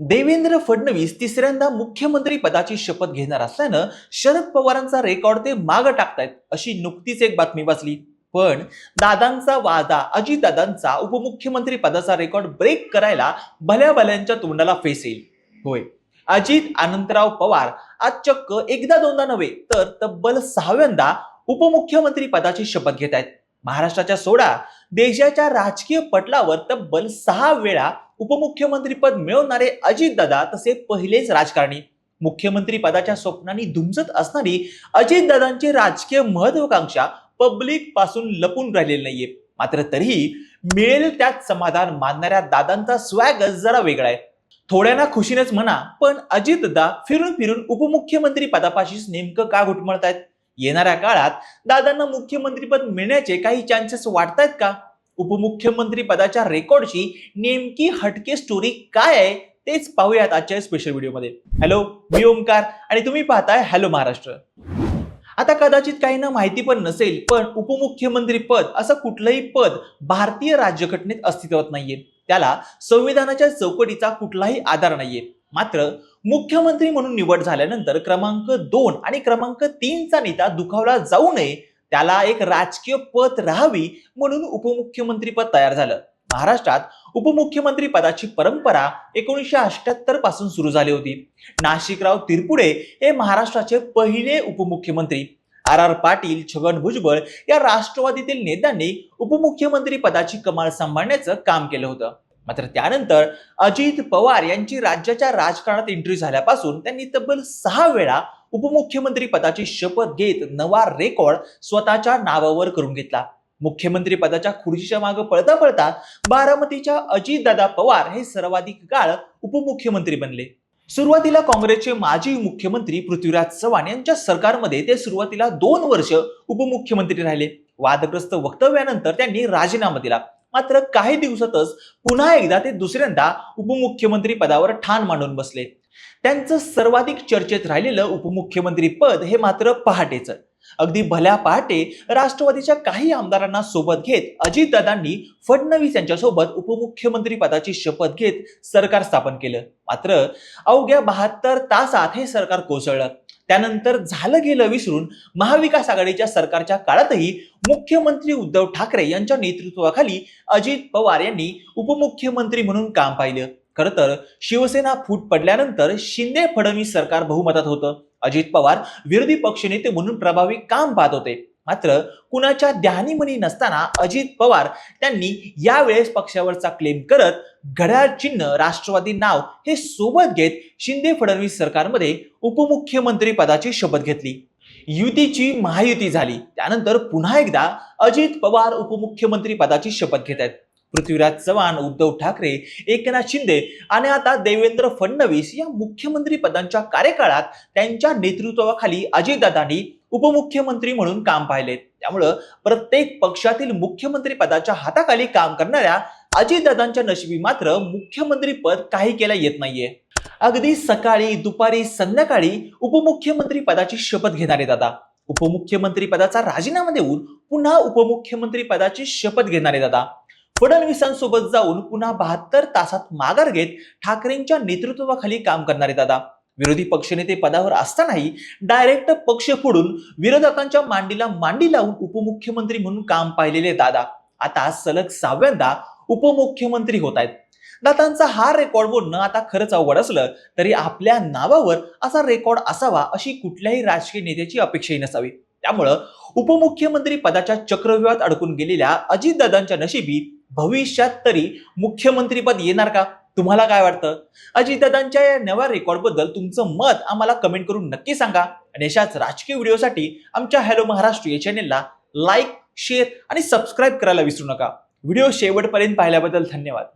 देवेंद्र फडणवीस तिसऱ्यांदा मुख्यमंत्री पदाची शपथ घेणार असल्यानं शरद पवारांचा रेकॉर्ड ते मागं टाकतायत अशी नुकतीच एक बातमी वाचली. पण दादांचा वादा अजितदादांचा उपमुख्यमंत्री पदाचा रेकॉर्ड ब्रेक करायला भल्या भल्यांच्या तोंडाला फेस येईल. होय. अजित आनंतराव पवार आज चक्क एकदा दोनदा नव्हे तर तब्बल सहाव्यांदा उपमुख्यमंत्री पदाची शपथ घेत आहेत महाराष्ट्राच्या सोडा देशाच्या राजकीय पटलावर तब्बल सहा वेळा उपमुख्यमंत्रीपद मिळवणारे अजितदादा तसे पहिलेच राजकारणी. मुख्यमंत्री पदाच्या स्वप्नांनी धुमसत असणारी अजितदादांची राजकीय महत्वाकांक्षा पब्लिकपासून लपून राहिलेली नाहीये. मात्र तरीही मिळेल त्यात समाधान मानणाऱ्या दादांचा स्वॅगच जरा वेगळा आहे. थोड्यांना खुशीनेच म्हणा पण अजितदा फिरून फिरून उपमुख्यमंत्री पदापाशीच नेमकं का घुटमळतायत? येणाऱ्या काळात दादांना मुख्यमंत्रीपद मिळण्याचे काही चान्सेस वाटतायत का? उपमुख्यमंत्री पदाच्या रेकॉर्डची नेमकी हटके स्टोरी काय आहे तेच पाहूयात आजच्या स्पेशल व्हिडिओमध्ये हॅलो मी ओमकार आणि तुम्ही पाहताय हॅलो महाराष्ट्र. आता कदाचित काहींना माहिती पण नसेल पण उपमुख्यमंत्री पद असं कुठलंही पद भारतीय राज्यघटनेत अस्तित्वात नाहीये. त्याला संविधानाच्या चौकटीचा कुठलाही आधार नाहीये. मात्र मुख्यमंत्री म्हणून निवड झाल्यानंतर क्रमांक दोन आणि क्रमांक तीनचा नेता दुखावला जाऊ नये त्याला एक राजकीय पद राहावी म्हणून उपमुख्यमंत्री पद तयार झालं. महाराष्ट्रात उपमुख्यमंत्री पदाची परंपरा एकोणीसशे अष्ट्याहत्तरपासून सुरू झाली होती. नाशिकराव तिरपुडे हे महाराष्ट्राचे पहिले उपमुख्यमंत्री. आर आर पाटील छगन भुजबळ या राष्ट्रवादीतील नेत्यांनी उपमुख्यमंत्री पदाची कमाल सांभाळण्याचं काम केलं होतं. मात्र त्यानंतर अजित पवार यांची राज्याच्या राजकारणात एंट्री झाल्यापासून त्यांनी तब्बल सहा वेळा उपमुख्यमंत्री पदाची शपथ घेत नवा रेकॉर्ड स्वतःच्या नावावर करून घेतला. मुख्यमंत्री पदाच्या खुर्चीच्या मागे पळता पळता बारामतीच्या अजितदादा पवार हे सर्वाधिक काळ उपमुख्यमंत्री बनले. सुरुवातीला काँग्रेसचे माजी मुख्यमंत्री पृथ्वीराज चव्हाण यांच्या सरकारमध्ये ते सुरुवातीला दोन वर्ष उपमुख्यमंत्री राहिले. वादग्रस्त वक्तव्यानंतर त्यांनी राजीनामा दिला. मात्र काही दिवसातच पुन्हा एकदा ते दुसऱ्यांदा उपमुख्यमंत्री पदावर ठाण मांडून बसले. त्यांचं सर्वाधिक चर्चेत राहिलेलं उपमुख्यमंत्री पद हे मात्र पहाटेचं. अगदी भल्या पहाटे राष्ट्रवादीच्या काही आमदारांना सोबत घेत अजितदादांनी फडणवीस यांच्यासोबत उपमुख्यमंत्री पदाची शपथ घेत सरकार स्थापन केलं. मात्र अवघ्या बहात्तर तासात हे सरकार कोसळलं. त्यानंतर झालं गेलं विसरून महाविकास आघाडीच्या सरकारच्या काळातही मुख्यमंत्री उद्धव ठाकरे यांच्या नेतृत्वाखाली अजित पवार यांनी उपमुख्यमंत्री म्हणून काम पाहिलं. खरं तर शिवसेना फूट पडल्यानंतर शिंदे फडणवीस सरकार बहुमतात होतं. अजित पवार विरोधी पक्षनेते म्हणून प्रभावी काम पाहत होते. मात्र कुणाच्या ध्यानीमनी नसताना अजित पवार त्यांनी यावेळेस पक्षावरचा क्लेम करत घड्याळ चिन्ह राष्ट्रवादी नाव हे सोबत घेत शिंदे फडणवीस सरकारमध्ये उपमुख्यमंत्री पदाची शपथ घेतली. युतीची महायुती झाली. त्यानंतर पुन्हा एकदा अजित पवार उपमुख्यमंत्री पदाची शपथ घेत आहेत. पृथ्वीराज चव्हाण उद्धव ठाकरे एकनाथ शिंदे आणि आता देवेंद्र फडणवीस या मुख्यमंत्री पदांच्या कार्यकाळात त्यांच्या नेतृत्वाखाली अजितदादांनी उपमुख्यमंत्री म्हणून काम पाहिले. त्यामुळं प्रत्येक पक्षातील मुख्यमंत्री पदाच्या हाताखाली काम करणाऱ्या अजितदादांच्या नशिबी मात्र मुख्यमंत्री पद काही केला येत नाहीये. अगदी सकाळी दुपारी संध्याकाळी उपमुख्यमंत्री पदाची शपथ घेणारे दादा. उपमुख्यमंत्री पदाचा राजीनामा देऊन पुन्हा उपमुख्यमंत्री पदाची शपथ घेणारे दादा. फडणवीसांसोबत जाऊन पुन्हा बहात्तर तासात माघार घेत ठाकरेंच्या नेतृत्वाखाली काम करणारे दादा. विरोधी पक्षनेते पदावर असतानाही डायरेक्ट पक्ष फोडून विरोधकांच्या मांडीला मांडी लावून उपमुख्यमंत्री म्हणून काम पाहिलेले दादा. आता सलग सहाव्यांदा उपमुख्यमंत्री होत आहेत. दादांचा हा रेकॉर्ड बोलणं आता खरंच अवघड असलं तरी आपल्या नावावर असा रेकॉर्ड असावा अशी कुठल्याही राजकीय नेत्याची अपेक्षाही नसावी. त्यामुळं उपमुख्यमंत्री पदाच्या चक्रव्यूहात अडकून गेलेल्या अजितदादांच्या नशिबी भविष्यात तरी मुख्यमंत्रीपद येणार का? तुम्हाला काय वाटतं? अजितदादांच्या या नव्या रेकॉर्डबद्दल तुमचं मत आम्हाला कमेंट करून नक्की सांगा. आणि अशाच राजकीय व्हिडिओसाठी आमच्या हॅलो महाराष्ट्र या चॅनेलला लाईक शेअर आणि सबस्क्राईब करायला विसरू नका. व्हिडिओ शेवटपर्यंत पाहिल्याबद्दल धन्यवाद.